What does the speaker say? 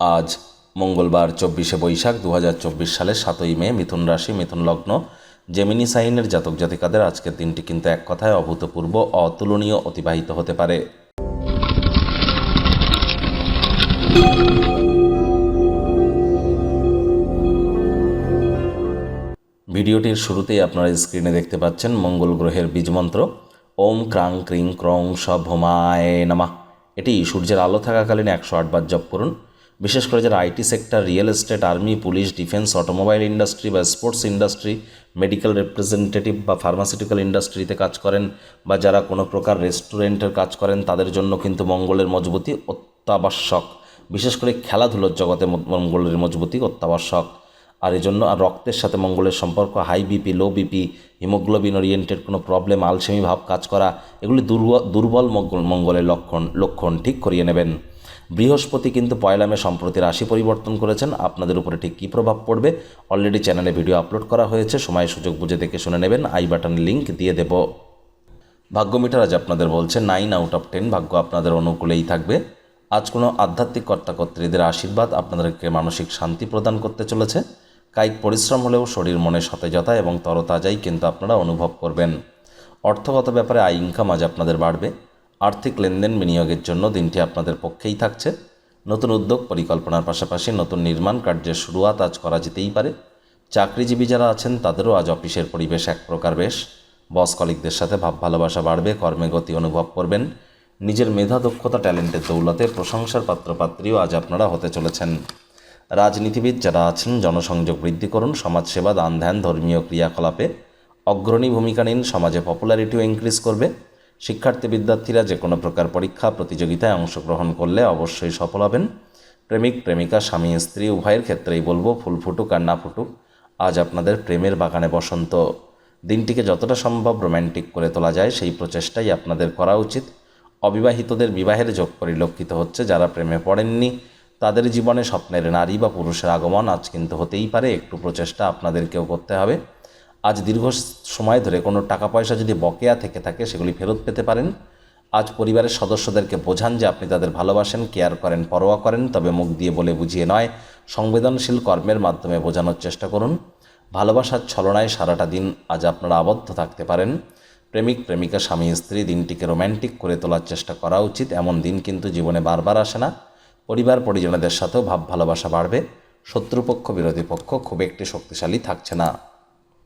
আজ মঙ্গলবার চব্বিশে বৈশাখ দু হাজার চব্বিশ সালের সাতই মে মিথুন রাশি, মিথুন লগ্ন। জেমিনি সাইনের জাতক জাতিকাদের আজকের দিনটি কিন্তু এক কথায় অভূতপূর্ব, অতুলনীয়, অতিবাহিত হতে পারে। ভিডিওটির শুরুতেই আপনারা স্ক্রিনে দেখতে পাচ্ছেন মঙ্গল গ্রহের বীজমন্ত্র ওম ক্রাং ক্রিং ক্রং সভমায় নামা। এটি সূর্যের আলো থাকাকালীন একশো আটবার জপ করুন। বিশেষ করে যারা IT sector, real estate, army, police, defence, automobile industry বা স্পোর্টস ইন্ডাস্ট্রি, মেডিকেল রিপ্রেজেন্টেটিভ বা ফার্মাসিউটিক্যাল ইন্ডাস্ট্রিতে কাজ করেন বা যারা কোনো প্রকার রেস্টুরেন্টের কাজ করেন, তাদের জন্য কিন্তু মঙ্গলের মজবুতি অত্যাবশ্যক। বিশেষ করে খেলাধুলোর জগতে মঙ্গলের মজবুতি অত্যাবশ্যক। আর এই জন্য আর রক্তের সাথে মঙ্গলের সম্পর্ক, high BP, low BP, haemoglobin oriented কোনো প্রবলেম, আলসেমি ভাব কাজ করা, এগুলি দুর্বল মঙ্গল, মঙ্গলের লক্ষণ লক্ষণ ঠিক করিয়ে নেবেন। বৃহস্পতি কিন্তু পয়লা মে সম্প্রতি রাশি পরিবর্তন করেছেন। আপনাদের উপরে ঠিক কী প্রভাব পড়বে? অলরেডি চ্যানেলে ভিডিও আপলোড করা হয়েছে। সময়, সুযোগ বুঝে দেখে শুনে নেবেন। আই বাটন লিঙ্ক দিয়ে দেব। ভাগ্য মিটার আজ আপনাদের বলছে নাইন আউট অফ টেন ভাগ্য আপনাদের অনুকূলেই থাকবে। আজ কোনো আধ্যাত্মিক কর্তাকর্ত্রীদের আশীর্বাদ আপনাদেরকে মানসিক শান্তি প্রদান করতে চলেছে। কায়িক পরিশ্রম হলেও শরীর, মনে সতেজতা এবং তরতাজাই কিন্তু আপনারা অনুভব করবেন। অর্থগত ব্যাপারে আয় ইনকাম আজ আপনাদের বাড়বে। আর্থিক লেনদেন বিনিয়োগের জন্য দিনটি আপনাদের পক্ষেই থাকছে। নতুন উদ্যোগ পরিকল্পনার পাশাপাশি নতুন নির্মাণ কার্যের শুরুয়াত আজ করা যেতেই পারে। চাকরিজীবী যারা আছেন, তাদেরও আজ অফিসের পরিবেশ এক প্রকার বেশ। বস কলিকদের সাথে ভাব ভালোবাসা বাড়বে, কর্মে গতি অনুভব করবেন। নিজের মেধা, দক্ষতা, ট্যালেন্টের দৌলতে প্রশংসার পাত্রপাত্রীও আজ আপনারা হতে চলেছেন। রাজনীতিবিদ যারা আছেন, জনসংযোগ বৃদ্ধি করুন, সমাজসেবা, দান ধ্যান, ধর্মীয় ক্রিয়াকলাপে অগ্রণী ভূমিকা নিন, সমাজে পপুলারিটিও ইনক্রিজ করবে। শিক্ষার্থী বিদ্যার্থীরা যে কোনো প্রকার পরীক্ষা, প্রতিযোগিতায় অংশগ্রহণ করলে অবশ্যই সফল হবেন। প্রেমিক, প্রেমিকা, স্বামী, স্ত্রী, উভয়ের ক্ষেত্রেই বলব, ফুল ফুটুক আর না ফুটুক, আজ আপনাদের প্রেমের বাগানে বসন্ত। দিনটিকে যতটা সম্ভব রোম্যান্টিক করে তোলা যায়, সেই প্রচেষ্টাই আপনাদের করা উচিত। অবিবাহিতদের বিবাহের যোগ পরিলক্ষিত হচ্ছে, যারা প্রেমে পড়েননি, তাদের জীবনে স্বপ্নের নারী বা পুরুষের আগমন আজ কিন্তু হতেই পারে, একটু প্রচেষ্টা আপনাদেরকেও করতে হবে। আজ দীর্ঘ সময় ধরে কোনো টাকা পয়সা যদি বকেয়া থেকে থাকে, সেগুলি ফেরত পেতে পারেন। আজ পরিবারের সদস্যদেরকে বোঝান যে আপনি তাদের ভালোবাসেন, কেয়ার করেন, পরোয়া করেন, তবে মুখ দিয়ে বলে বুঝিয়ে নয়, সংবেদনশীল কর্মের মাধ্যমে বোঝানোর চেষ্টা করুন। ভালোবাসার ছলনায় সারাটা দিন আজ আপনারা আবদ্ধ থাকতে পারেন। প্রেমিক, প্রেমিকা, স্বামী, স্ত্রী, দিনটিকে রোম্যান্টিক করে তোলার চেষ্টা করা উচিত। এমন দিন কিন্তু জীবনে বারবার আসে না। পরিবার, পরিজনদের সাথেও ভাব ভালোবাসা বাড়বে। শত্রুপক্ষ, বিরোধী পক্ষ খুব একটি শক্তিশালী থাকছে না।